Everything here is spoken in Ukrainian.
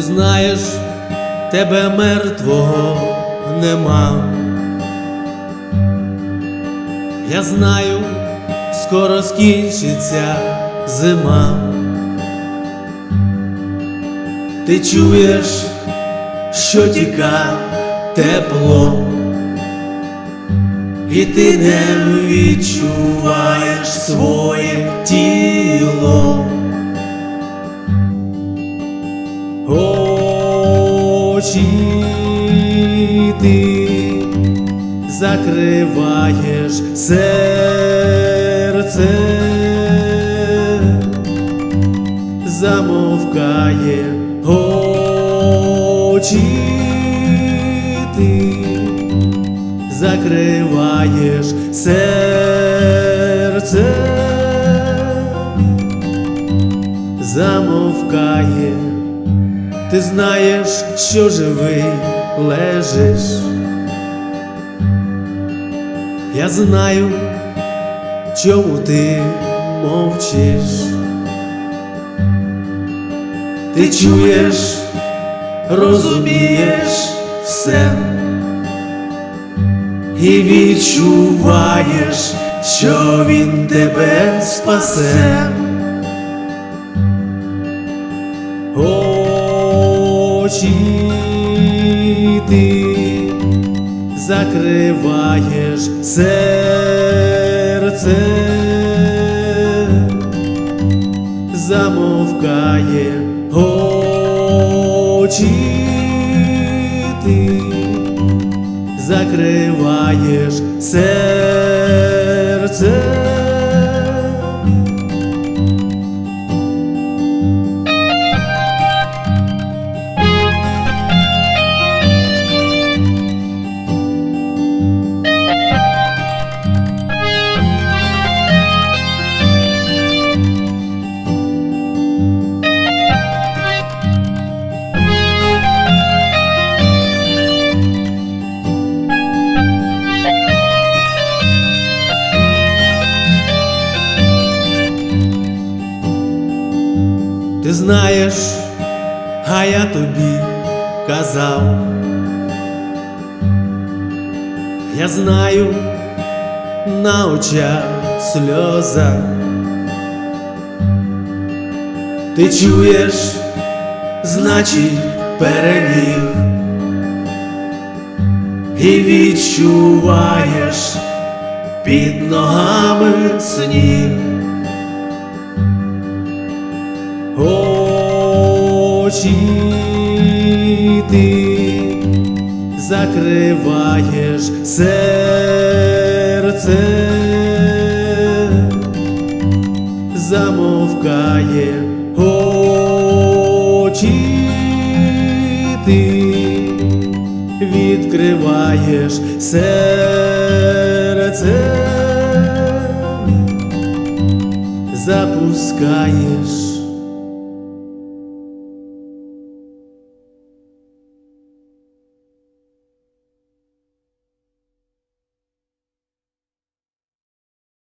знаєш, тебе мертвого нема. Я знаю, скоро скінчиться зима. Ти чуєш, що тіка тепло, і ти не відчуваєш своє тіло. Очі ти закриваєш серце, замовкає очі ти закриваєш серце, замовкає. Ти знаєш, що живий лежиш. Я знаю, чому ти мовчиш. Ти чуєш, розумієш все і відчуваєш, що він тебе спасе. Очі закриваєш серце, замовкає очі закриваєш серце. Знаєш, а я тобі казав. Я знаю, на очах сльоза. Ти чуєш, значить переміг і відчуваєш під ногами сніг. Очі ти закриваєш серце, замовкає очі ти. Відкриваєш серце, запускаєш